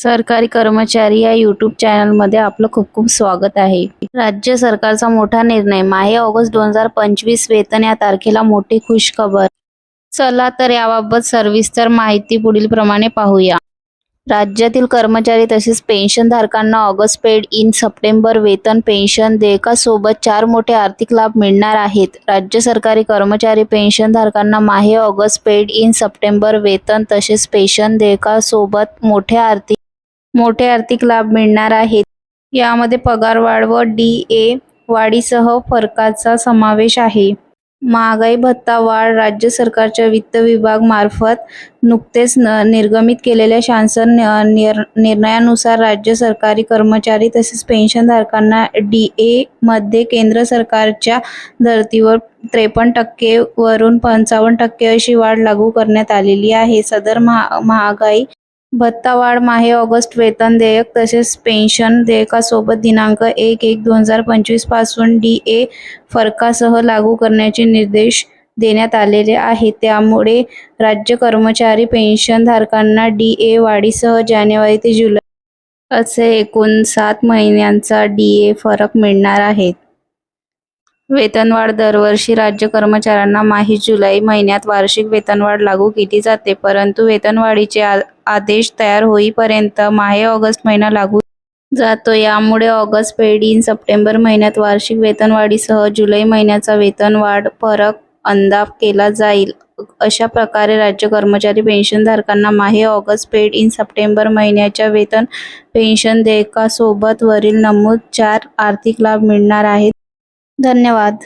सरकारी कर्मचारी या यूट्यूब चॅनलमध्ये आपलं खूप खूप स्वागत आहे. राज्य सरकारचा मोठा निर्णय माहे ऑगस्ट दोन हजार पंचवीस वेतन या तारखेला मोठी खुशखबर. चला तर याबाबत सविस्तर माहिती पुढील प्रमाणे पाहूया. राज्यातील कर्मचारी तसेच पेन्शनधारकांना ऑगस्ट पेड इन सप्टेंबर वेतन पेन्शन देयकासोबत चार मोठे आर्थिक लाभ मिळणार आहेत. राज्य सरकारी कर्मचारी पेन्शनधारकांना माहे ऑगस्ट पेड इन सप्टेंबर वेतन तसेच पेन्शन देयकासोबत मोठे आर्थिक मोठे आर्थिक लाभ मिळणार आहेत. यामध्ये पगारवाढ व डी ए वाढीसह फरकाचा समावेश आहे. महागाई भत्ता वाढ राज्य सरकारच्या वित्त विभाग मार्फत नुकतेच न निर्गमित केलेल्या शासन निर निर्णयानुसार राज्य सरकारी कर्मचारी तसेच पेन्शनधारकांना डी ए मध्ये केंद्र सरकारच्या धर्तीवर त्रेपन्न टक्के वरून पंचावन्न टक्के अशी वाढ लागू करण्यात आलेली आहे. सदर महा महागाई भत्ता वाढ माहे ऑगस्ट वेतन देयक तसेच पेन्शन देयकासोबत दिनांक एक एक दोन हजार पंचवीसपासून डी ए फरकासह लागू करण्याचे निर्देश देण्यात आलेले आहेत. त्यामुळे राज्य कर्मचारी पेन्शनधारकांना डी ए वाढीसह जानेवारी ते जुलै असे एकूण सात महिन्यांचा डी ए फरक मिळणार आहे. वेतनवाढ दरवर्षी राज्य कर्मचाऱ्यांना माही जुलै महिन्यात वार्षिक वेतनवाढ लागू केली जाते परंतु वेतनवाढीचे आ- आदेश तयार होईपर्यंत माहे ऑगस्ट महिना लागू जातो. यामुळे ऑगस्ट पेड इन सप्टेंबर महिन्यात वार्षिक वेतनवाढीसह जुलै महिन्याचा वेतनवाढ फरक अंदाज केला जाईल. अशा प्रकारे राज्य कर्मचारी पेन्शनधारकांना माहे ऑगस्ट पेड इन सप्टेंबर महिन्याच्या वेतन पेन्शन देयकासोबत वरील नमूद चार आर्थिक लाभ मिळणार आहेत. धन्यवाद.